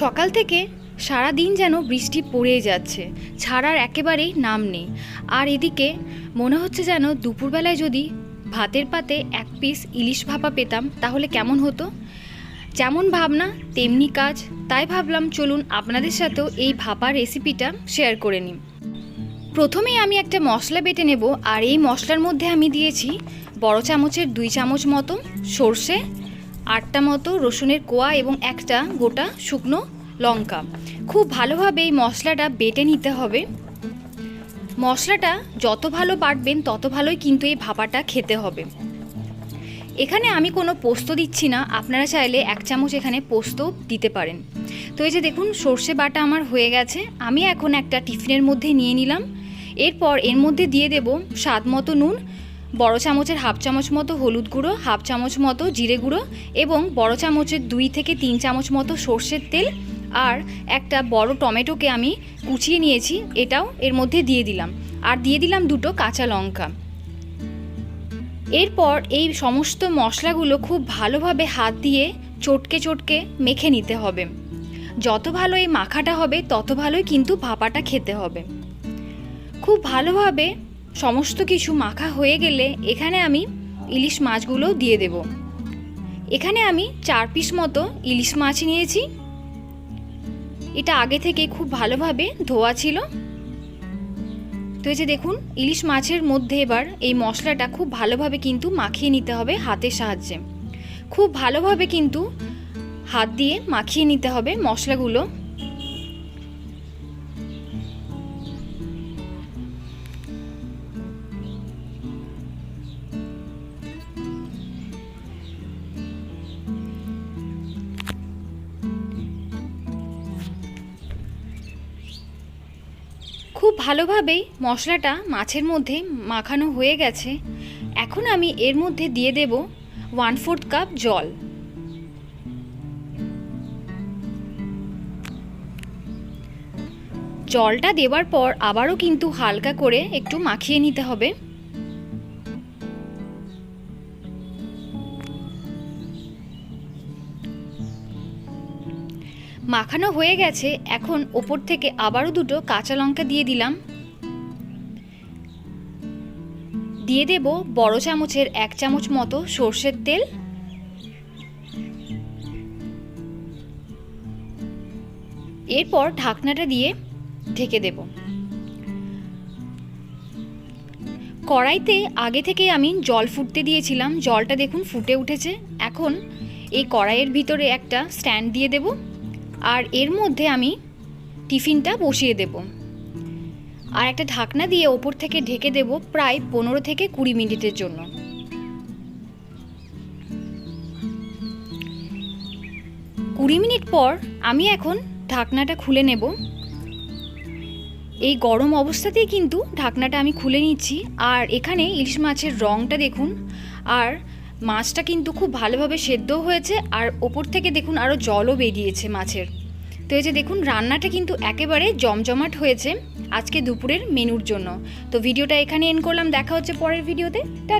সকাল থেকে সারা দিন যেন বৃষ্টি পড়েই যাচ্ছে, ছাড়ার একেবারেই নাম নেই। আর এদিকে মনে হচ্ছে যেন দুপুরবেলায় যদি ভাতের পাতে এক পিস ইলিশ ভাপা পেতাম, তাহলে কেমন হতো? যেমন ভাবনা, তেমনি কাজ। তাই ভাবলাম চলুন আপনাদের সাথেও এই ভাপা রেসিপিটা শেয়ার করে নিই। প্রথমেই আমি একটা মশলা বেটে নেব, আর এই মশলার মধ্যে আমি দিয়েছি বড় চামচের দুই চামচ মতো সর্ষে আটটা মতো রসুনের কোয়া এবং একটা গোটা শুকনো লঙ্কা। খুব ভালোভাবে এই মশলাটা বেটে নিতে হবে। মশলাটা যত ভালো বাটবেন তত ভালোই কিন্তু এই ভাপাটা খেতে হবে। এখানে আমি কোনো পোস্ত দিচ্ছি না, আপনারা চাইলে এক চামচ এখানে পোস্ত দিতে পারেন। তো এই যে দেখুন, সর্ষে বাটা আমার হয়ে গেছে, আমি এখন একটা টিফিনের মধ্যে নিয়ে নিলাম। এরপর এর মধ্যে দিয়ে দেব স্বাদ মতো নুন বড় চামচের হাফ চামচ মতো হলুদ গুঁড়ো, হাফ চামচ মতো জিরে গুঁড়ো এবং বড় চামচের দুই থেকে তিন চামচ মতো সর্ষের তেল আর একটা বড় টমেটোকে আমি কুচিয়ে নিয়েছি, এটাও এর মধ্যে দিয়ে দিলাম। আর দিয়ে দিলাম দুটো কাঁচা লঙ্কা। এরপর এই সমস্ত মশলাগুলো খুব ভালোভাবে হাত দিয়ে চটকে চটকে মেখে নিতে হবে। যত ভালো এই মাখাটা হবে, তত ভালোই কিন্তু ভাপাটা খেতে হবে। খুব ভালোভাবে সমস্ত কিছু মাখা হয়ে গেলে এখানে আমি ইলিশ মাছগুলো দিয়ে দেব। এখানে আমি চার পিস মতো ইলিশ মাছ নিয়েছি। এটা আগে থেকে খুব ভালোভাবে ধোয়া ছিল। তো এই যে দেখুন, ইলিশ মাছের মধ্যে এবার এই মশলাটা খুব ভালোভাবে কিন্তু মাখিয়ে নিতে হবে হাতের সাহায্যে। খুব ভালোভাবে কিন্তু হাত দিয়ে মাখিয়ে নিতে হবে মশলাগুলো। খুব ভালোভাবেই মশলাটা মাছের মধ্যে মাখানো হয়ে গেছে। এখন আমি এর মধ্যে দিয়ে দেব ওয়ান ফোর্থ কাপ জল। জলটা দেবার পর আবারও কিন্তু হালকা করে একটু মাখিয়ে নিতে হবে। মাখানো হয়ে গেছে, এখন ওপর থেকে আবারও দুটো কাঁচা লঙ্কা দিয়ে দিলাম। দিয়ে দেব বড় চামচের এক চামচ মতো সর্ষের তেল। এরপর ঢাকনাটা দিয়ে ঢেকে দেব। কড়াইতে আগে থেকে আমি জল ফুটতে দিয়েছিলাম, জলটা দেখুন ফুটে উঠেছে। এখন এই কড়াইয়ের ভিতরে একটা স্ট্যান্ড দিয়ে দেব। আর এর মধ্যে আমি টিফিনটা বসিয়ে দেব। আর একটা ঢাকনা দিয়ে ওপর থেকে ঢেকে দেব প্রায় পনেরো থেকে কুড়ি মিনিটের জন্য। কুড়ি মিনিট পর আমি এখন ঢাকনাটা খুলে নেব। এই গরম অবস্থাতেই কিন্তু ঢাকনাটা আমি খুলে নিচ্ছি। আর এখানে ইলিশ মাছের রঙটা দেখুন। আর মাছটা কিন্তু খুব ভালোভাবে সেদ্ধ হয়েছে আর ওপর থেকে দেখুন আরও জলও বেরিয়েছে মাছের। তো এই যে দেখুন, রান্নাটা কিন্তু একেবারে জমজমাট হয়েছে আজকে দুপুরের মেনুর জন্য। তো ভিডিওটা এখানে এন করলাম, দেখা হচ্ছে পরের ভিডিওতে। টাটা!